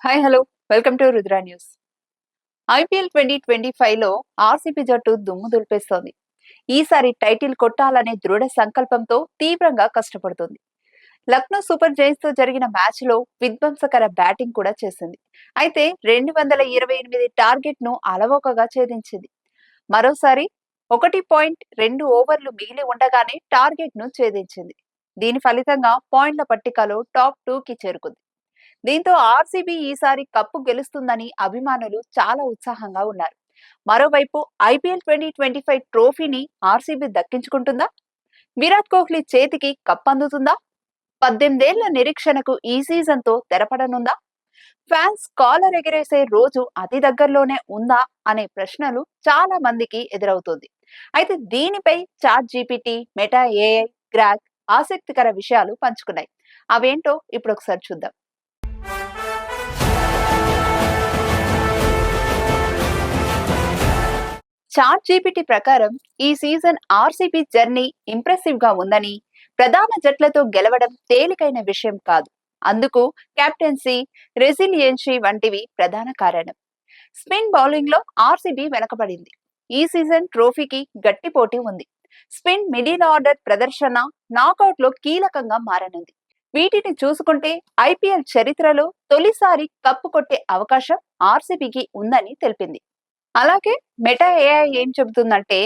Hi hello welcome to Rudra news IPL twenty twenty ఫైవ్లో RCP RCB జట్టు దుమ్ము దులిపేస్తోంది. ఈసారి టైటిల్ కొట్టాలనే దృఢ సంకల్పంతో తీవ్రంగా కష్టపడుతుంది. లక్నో సూపర్ జైన్స్తో జరిగిన మ్యాచ్లో విధ్వంసకర బ్యాటింగ్ కూడా చేసింది. అయితే రెండు వందల ఇరవై ఎనిమిది టార్గెట్ను అలవోకగా ఛేదించింది. మరోసారి ఒకటి పాయింట్ రెండు ఓవర్లు మిగిలి ఉండగానే టార్గెట్ను ఛేదించింది. దీని ఫలితంగా పాయింట్ల పట్టికలో టాప్ టూకి చేరుకుంది. దీంతో ఆర్సీబీ ఈసారి కప్పు గెలుస్తుందని అభిమానులు చాలా ఉత్సాహంగా ఉన్నారు. మరోవైపు ఐపీఎల్ ట్వంటీ ట్వంటీ ఫైవ్ ట్రోఫీని ఆర్సీబీ దక్కించుకుంటుందా? విరాట్ కోహ్లీ చేతికి కప్ అందుతుందా? పద్దెనిమిదేళ్ళ నిరీక్షణకు ఈ సీజన్తో తెరపడనుందా? ఫ్యాన్స్ కాలర్ ఎగిరేసే రోజు అతి దగ్గరలోనే ఉందా? అనే ప్రశ్నలు చాలా మందికి ఎదురవుతుంది. అయితే దీనిపై chat GPT Meta AI Grok ఆసక్తికర విషయాలు పంచుకున్నాయి. అవేంటో ఇప్పుడు ఒకసారి చూద్దాం. చాట్ జీపీటీ ప్రకారం ఈ సీజన్ ఆర్సీబీ జర్నీ ఇంప్రెసివ్గా ఉందని ప్రధాన జట్లతో గెలవడం తేలికైన విషయం కాదు. అందుకు కెప్టెన్సీ రెసిలియన్సీ వంటివి ప్రధాన కారణం. స్పిన్ బౌలింగ్లో ఆర్సీబీ వెనకబడింది. ఈ సీజన్ ట్రోఫీకి గట్టి పోటీ ఉంది. స్పిన్ మిడిల్ ఆర్డర్ ప్రదర్శన నాకౌట్లో కీలకంగా మారనుంది. వీటిని చూసుకుంటే ఐపీఎల్ చరిత్రలో తొలిసారి కప్పు కొట్టే అవకాశం ఆర్సీబీకి ఉందని తెలిపింది. అలాగే మెటా ఏఐ ఏం చెబుతుందంటే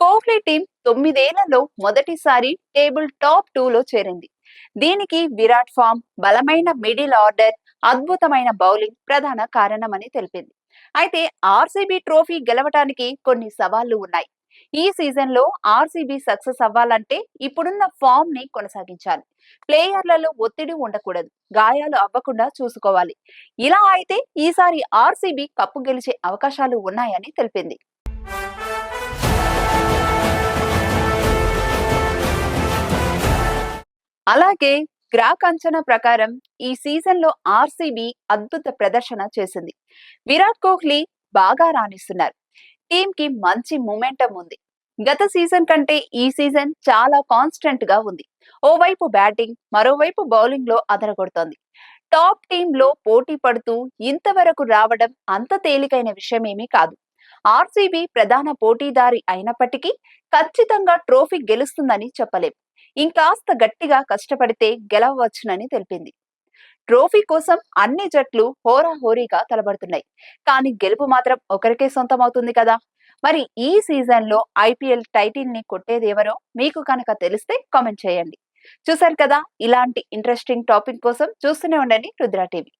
కోహ్లీ టీం తొమ్మిదేళ్ళలో మొదటిసారి టేబుల్ టాప్ టూ లో చేరింది. దీనికి విరాట్ ఫామ్ బలమైన మిడిల్ ఆర్డర్ అద్భుతమైన బౌలింగ్ ప్రధాన కారణమని తెలిపింది. అయితే ఆర్సీబీ ట్రోఫీ గెలవటానికి కొన్ని సవాళ్ళు ఉన్నాయి. ఈ సీజన్లో ఆర్సీబీ సక్సెస్ అవ్వాలంటే ఇప్పుడున్న ఫామ్ని కొనసాగించాలి. ప్లేయర్లలో ఒత్తిడి ఉండకూడదు. గాయాలు అవ్వకుండా చూసుకోవాలి. ఇలా అయితే ఈసారి ఆర్సీబీ కప్పు గెలిచే అవకాశాలు ఉన్నాయని తెలిపింది. అలాగే గ్రాక్ అంచనా ప్రకారం ఈ సీజన్లో ఆర్సీబీ అద్భుత ప్రదర్శన చేసింది. విరాట్ కోహ్లీ బాగా రాణిస్తున్నారు. టీం కి మంచి మొమెంటం ఉంది. గత సీజన్ కంటే ఈ సీజన్ చాలా కాన్స్టెంట్గా ఉంది. ఓవైపు బ్యాటింగ్ మరోవైపు బౌలింగ్లో అదరగొడుతోంది. టాప్ టీమ్లో పోటీ పడుతూ ఇంతవరకు రావడం అంత తేలికైన విషయమేమీ కాదు. ఆర్సీబీ ప్రధాన పోటీదారి అయినప్పటికీ ఖచ్చితంగా ట్రోఫీ గెలుస్తుందని చెప్పలేం. ఇంకాస్త గట్టిగా కష్టపడితే గెలవచ్చునని తెలిపింది. ట్రోఫీ కోసం అన్ని జట్లు హోరాహోరీగా తలబడుతున్నాయి. కానీ గెలుపు మాత్రం ఒకరికే సొంతం అవుతుంది కదా! మరి ఈ సీజన్లో ఐపీఎల్ టైటిల్ని కొట్టేది ఎవరో మీకు కనుక తెలిస్తే కామెంట్ చేయండి. చూసారు కదా! ఇలాంటి ఇంట్రెస్టింగ్ టాపిక్ కోసం చూస్తూనే ఉండండి రుద్రా టీవీ.